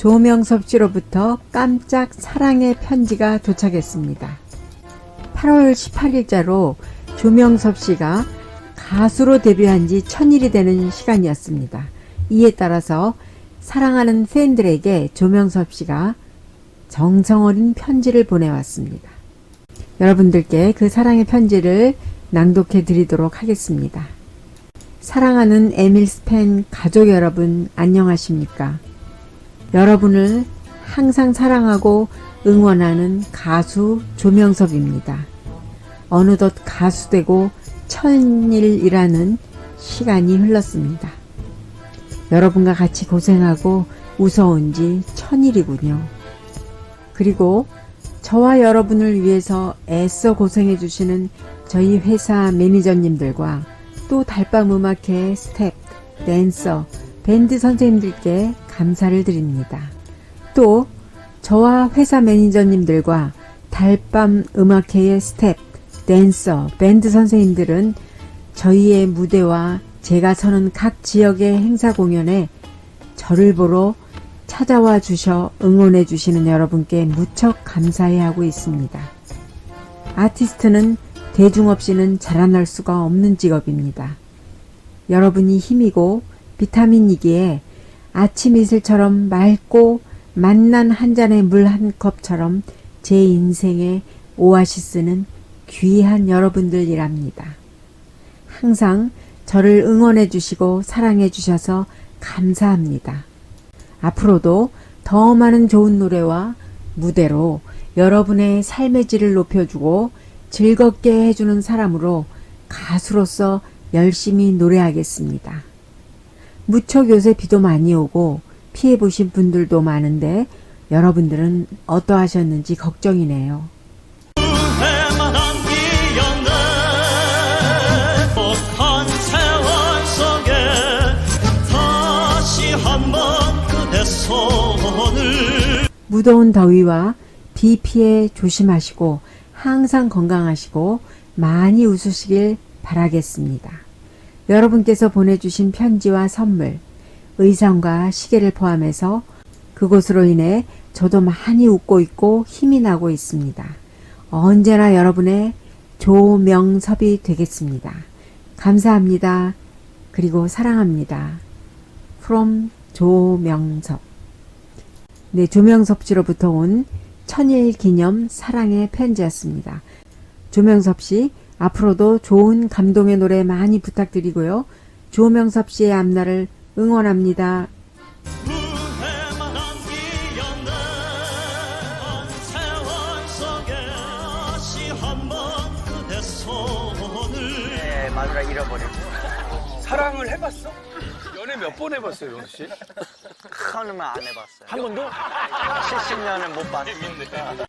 조명섭 씨로부터 깜짝 사랑의 편지가 도착했습니다. 8월 18일자로 조명섭 씨가 가수로 데뷔한 지 천일이 되는 시간이었습니다. 이에 따라서 사랑하는 팬들에게 조명섭 씨가 정성 어린 편지를 보내왔습니다. 여러분들께 그 사랑의 편지를 낭독해 드리도록 하겠습니다. 사랑하는 에밀스팬 가족 여러분 안녕하십니까? 여러분을 항상 사랑하고 응원하는 가수 조명섭입니다. 어느덧 가수되고 천일이라는 시간이 흘렀습니다. 여러분과 같이 고생하고 웃어온 지 천일이군요. 그리고 저와 여러분을 위해서 애써 고생해 주시는 저희 회사 매니저님들과 또 달밤 음악회 스텝, 댄서, 밴드 선생님들께 감사를 드립니다. 또 저와 회사 매니저님들과 달밤 음악회의 스텝, 댄서, 밴드 선생님들은 저희의 무대와 제가 서는 각 지역의 행사 공연에 저를 보러 찾아와 주셔 응원해 주시는 여러분께 무척 감사해 하고 있습니다. 아티스트는 대중 없이는 자라날 수가 없는 직업입니다. 여러분이 힘이고 비타민이기에 아침 이슬처럼 맑고 만난 한 잔의 물 한 컵처럼 제 인생의 오아시스는 귀한 여러분들이랍니다. 항상 저를 응원해 주시고 사랑해 주셔서 감사합니다. 앞으로도 더 많은 좋은 노래와 무대로 여러분의 삶의 질을 높여주고 즐겁게 해주는 사람으로 가수로서 열심히 노래하겠습니다. 무척 요새 비도 많이 오고 피해 보신 분들도 많은데 여러분들은 어떠하셨는지 걱정이네요. 무더운 더위와 비 피해 조심하시고 항상 건강하시고 많이 웃으시길 바라겠습니다. 여러분께서 보내주신 편지와 선물, 의상과 시계를 포함해서 그곳으로 인해 저도 많이 웃고 있고 힘이 나고 있습니다. 언제나 여러분의 조명섭이 되겠습니다. 감사합니다. 그리고 사랑합니다. from 조명섭. 네, 조명섭 씨로부터 온 천일 기념 사랑의 편지였습니다. 조명섭 씨, 앞으로도 좋은 감동의 노래 많이 부탁드리고요. 조명섭 씨의 앞날을 응원합니다. 네, 마누라 잃어버리고 사랑을 해봤어? 연애 몇 번 해봤어요, 영수 씨? 하나만 안 해봤어요. 한 번도? 70년을 못 봤어요.